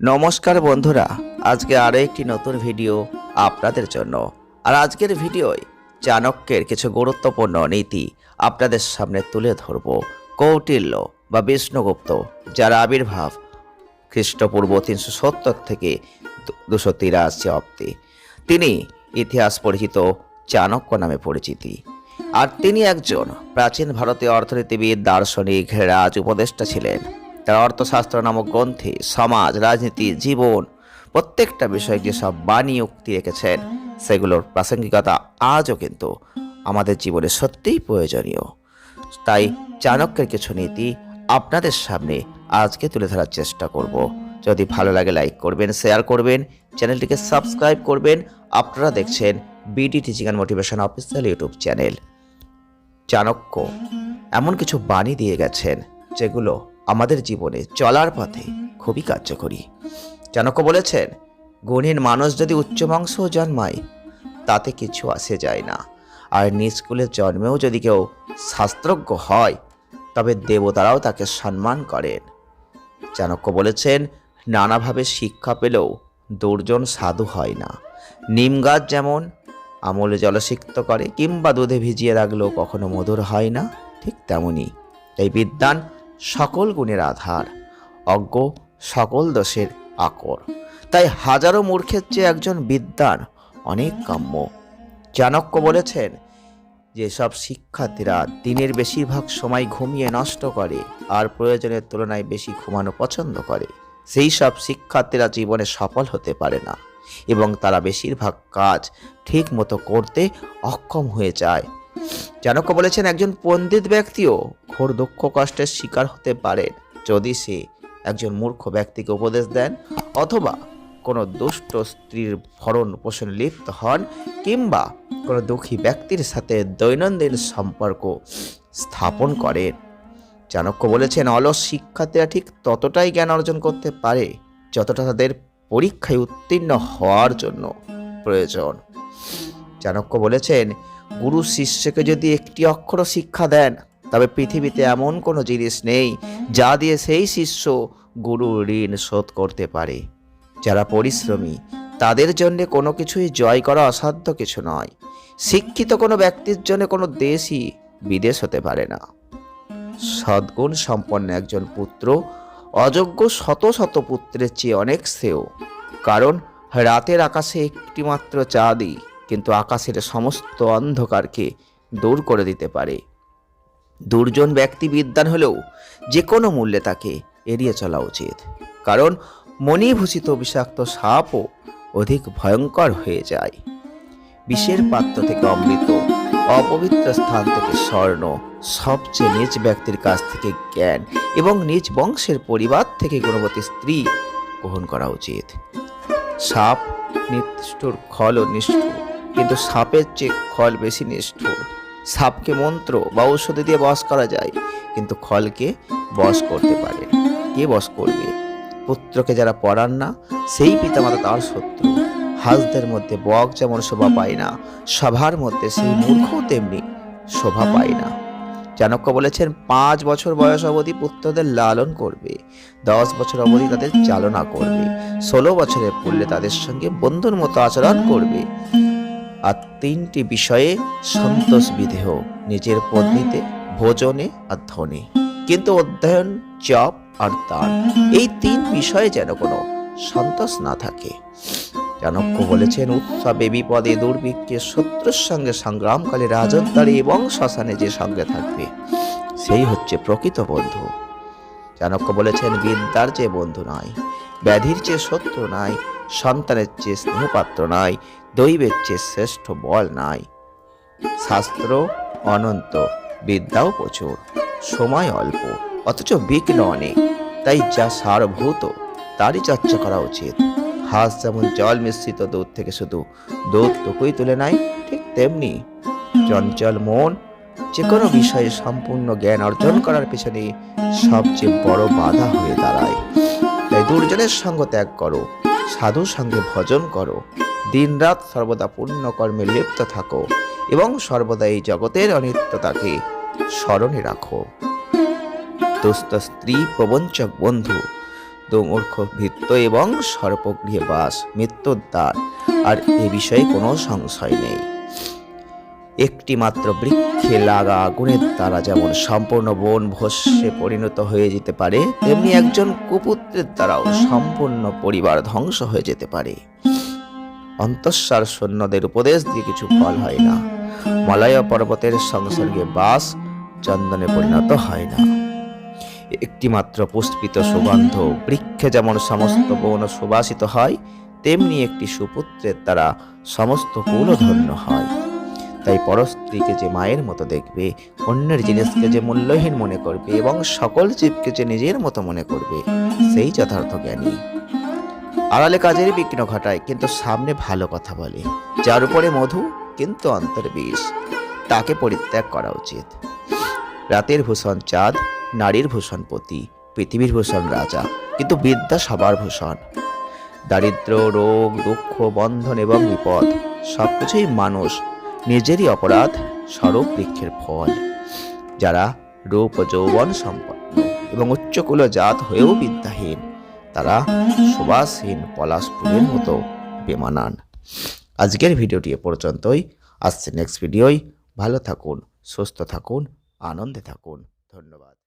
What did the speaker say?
নমস্কার বন্ধুরা, আজকে আরও একটি নতুন ভিডিও আপনাদের জন্য। আর আজকের ভিডিওয় চাণক্যের কিছু গুরুত্বপূর্ণ নীতি আপনাদের সামনে তুলে ধরব। কৌটিল্য বা বিষ্ণুগুপ্ত, যার আবির্ভাব খ্রিস্টপূর্ব তিনশো সত্তর থেকে দুশো তিরাশি অব্দি। তিনি ইতিহাস পরিচিত চাণক্য নামে পরিচিতি। আর তিনি একজন প্রাচীন ভারতীয় অর্থনীতিবিদ, দার্শনিক, রাজ উপদেষ্টা ছিলেন। তার অর্থশাস্ত্র নামক গ্রন্থে সমাজ, রাজনীতি, জীবন প্রত্যেকটা বিষয়ে যেসব বাণী উক্তি রেখেছেন। সেগুলোর প্রাসঙ্গিকতা আজও কিন্তু আমাদের জীবনে সত্যিই প্রয়োজনীয়। তাই চাণক্যের কিছু নীতি আপনাদের সামনে আজকে তুলে ধরার চেষ্টা করব। যদি ভালো লাগে লাইক করবেন, শেয়ার করবেন, চ্যানেলটিকে সাবস্ক্রাইব করবেন। আপনারা দেখছেন BD teaching and motivation official YouTube channel. Chanakya এমন কিছু বাণী দিয়ে গেছেন যেগুলো আমাদের জীবনে চলার পথে খুবই কার্যকরী। চাণক্য বলেছেন গুণীন মানুষ যদি উচ্চ মাংসও জন্মায়, তাতে কিছু আসে যায় না। আর নিজ কুলের জন্মেও যদি কেউ শাস্ত্রজ্ঞ হয়, তবে দেবতারাও তাকে সম্মান করেন। চাণক্য বলেছেন, নানাভাবে শিক্ষা পেলেও দুর্জন সাধু হয় না। নিম গাছ যেমন আমলে জলসিক্ত করে, কিংবা দুধে ভিজিয়ে রাখলেও কখনো মধুর হয় না, ঠিক তেমনই। এই বিদ্যান সকল গুণের আধার, অজ্ঞ সকল দোষের আকর। তাই হাজারো মূর্খের চেয়ে একজন বিদ্যান অনেক কাম্য। চাণক্য বলেছেন, যেসব শিক্ষার্থীরা দিনের বেশিরভাগ সময় ঘুমিয়ে নষ্ট করে আর প্রয়োজনের তুলনায় বেশি ঘুমানো পছন্দ করে, সেই সব শিক্ষার্থীরা জীবনে সফল হতে পারে না এবং তারা বেশিরভাগ কাজ ঠিক মতো করতে অক্ষম হয়ে যায়। চাণক্য বলেছেন, একজন পণ্ডিত ব্যক্তিও ঘোর দুঃখ কষ্টের শিকার হতে পারে যদি সে একজন মূর্খ ব্যক্তিকে উপদেশ দেন অথবা কোনো দুষ্ট স্ত্রীর ভরণ পোষণ লিপ্ত হন কিংবা কোনো দুঃখী ব্যক্তির সাথে দৈনন্দিন সম্পর্ক স্থাপন করেন। চাণক্য বলেছেন, অলস শিক্ষার্থীরা ঠিক ততটাই জ্ঞান অর্জন করতে পারে যতটা তাদের পরীক্ষায় উত্তীর্ণ হওয়ার জন্য প্রয়োজন। চাণক্য বলেছেন গুরু শিষ্যকে যদি একটি অক্ষর শিক্ষা দেন, তবে পৃথিবীতে এমন কোনো জিনিস নেই যা দিয়ে সেই শিষ্য গুরু ঋণ শোধ করতে পারে। যারা পরিশ্রমী, তাদের জন্য কোনো কিছুই জয় করা অসাধ্য কিছু নয়। শিক্ষিত কোনো ব্যক্তির জন্য কোনো দেশই বিদেশ হতে পারে না। সদ্গুণ সম্পন্ন একজন পুত্র, অযোগ্য শত শত পুত্রের চেয়ে অনেক শ্রেয়। কারণ রাতের আকাশে একটিমাত্র চাঁদই আকাশের সমস্ত অন্ধকারকে দূর করে দিতে পারে। দুর্জন ব্যক্তি বিদ্যান হলেও যে কোনো মূল্যে তাকে এড়িয়ে চলা উচিত। কারণ মণিভূষিত বিষাক্ত সাপও অধিক ভয়ঙ্কর হয়ে যায়। বিষের পাত্র থেকে অমৃত, অপবিত্র স্থান থেকে স্বর্ণ, সবচেয়ে নিজ ব্যক্তির কাছ থেকে জ্ঞান এবং নিজ বংশের পরিবার থেকে গুণবতী স্ত্রী গ্রহণ করা উচিত। সাপ নিষ্ঠুর খল ও নিষ্ঠুর। কিন্তু সাপের চেয়ে খল বেশি নিষ্ঠুর। সাপকে মন্ত্র বা ঔষধি দিয়ে বস করা যায় কিন্তু খলকে বস করতে পারে কে বস করবে? পুত্রকে যারা পড়ান না সেই পিতামাতা তার শত্রু। হাজদের মধ্যে বক যেমন শোভা পায় না সভার মধ্যে সেই মূর্খ তেমনি শোভা পায় না। চাণক্য বলেছেন পাঁচ বছর বয়স অবধি পুত্রদের লালন করবে দশ বছর অবধি তাদের চালনা করবে ষোলো বছরে পড়লে তাদের সঙ্গে বন্ধুর মতো আচরণ করবে। আর তিনটি বিষয়ে সন্তোষ বিধেহ নিজের পত্নীতে ভোজনে আর ধনে। কিন্তু অধ্যয়ন, জপ আর দান, এই তিন বিষয়ে যেন কোনো সন্তোষ না থাকে। চাণক্য বলেছেন, উৎসবে বিপদে দুর্ভিক্ষে শত্রুর সঙ্গে সংগ্রামকালে রাজত্বারে এবং শ্মশানে যে সঙ্গে থাকবে, সেই হচ্ছে প্রকৃত বন্ধু। চাণক্য বলেছেন, বিদ্যার যে বন্ধু নয় ব্যাধির যে শত্রু নাই সন্তানের চেয়ে স্নেহপাত্র নাই, দৈবের চেয়ে শ্রেষ্ঠ বল নাই। শাস্ত্র অনন্ত, বিদ্যাও প্রচুর, সময় অল্প, অথচ বিঘ্ন অনেক, তাই যা সারভূত, তারই চর্চা করা উচিত। হাঁস যেমন জল মিশ্রিত দুধ থেকে শুধু দুধটুকুই তুলে নেয়, ঠিক তেমনি চঞ্চল মন, যে কোনো বিষয়ে সম্পূর্ণ জ্ঞান অর্জন করার পিছনে সবচেয়ে বড় বাধা হয়ে দাঁড়ায়। তাই দুর্জনের সঙ্গ ত্যাগ করো সাধুর সঙ্গে ভজন করো। দিনরাত সর্বদা পূর্ণ কর্মে লিপ্ত থাকো এবং সর্বদা এই জগতের অনিত্যতাকে স্মরণে রাখো। দুস্থ স্ত্রী প্রবঞ্চক বন্ধু, দুমূর্খ ভিত্ত এবং সর্পগৃহে বাস, মৃত্যুর দ্বার, আর এ বিষয়ে কোনো সংশয় নেই। একটি মাত্র বৃক্ষে লাগা আগুনের দ্বারা যেমন সম্পূর্ণ বন ভস্যে পরিণত হয়ে যেতে পারে, তেমনি একজন কুপুত্রের দ্বারাও সম্পূর্ণ পরিবার ধ্বংস হয়ে যেতে পারে। অন্তঃসার সৈন্যদের উপদেশ দিয়ে কিছু ফল হয় না। মলয় পর্বতের সংসর্গে বাস চন্দনে পরিণত হয় না। একটি মাত্র পুষ্পিত সুগন্ধ বৃক্ষে যেমন সমস্ত বন সুবাসিত হয়, তেমনি একটি সুপুত্রের দ্বারা সমস্ত কুল ধন্য হয়। তাই পরস্ত্রীকে যে মায়ের মতো দেখবে, অন্যের জিনিসকে যে মূল্যহীন মনে করবে এবং সকল জীবকে যে নিজের মতো মনে করবে, সেই যথার্থ জ্ঞানী। আড়ালে কাজের বিঘ্ন ঘটায়, কিন্তু সামনে ভালো কথা বলে। যার উপরে মধু, কিন্তু অন্তরে বিষ। তাকে পরিত্যাগ করা উচিত। রাতের ভূষণ চাঁদ, নারীর ভূষণ পতি, পৃথিবীর ভূষণ রাজা, কিন্তু বিদ্যা সবার ভূষণ। দারিদ্র রোগ, দুঃখ, বন্ধন এবং বিপদ, সবকিছুই মানুষ নিজেরই অপরাধ, স্বরূপ বৃক্ষের ফল, যারা রূপ ও যৌবন সম্পন্ন এবং উচ্চকুল জাত হয়েও বিদ্যাহীন, তারা সুবাসহীন পলাশ ফুলের মতো বেমানান। আজকের ভিডিওটি এ পর্যন্তই। আসছে নেক্সট ভিডিওই ভালো থাকুন, সুস্থ থাকুন, আনন্দে থাকুন। ধন্যবাদ।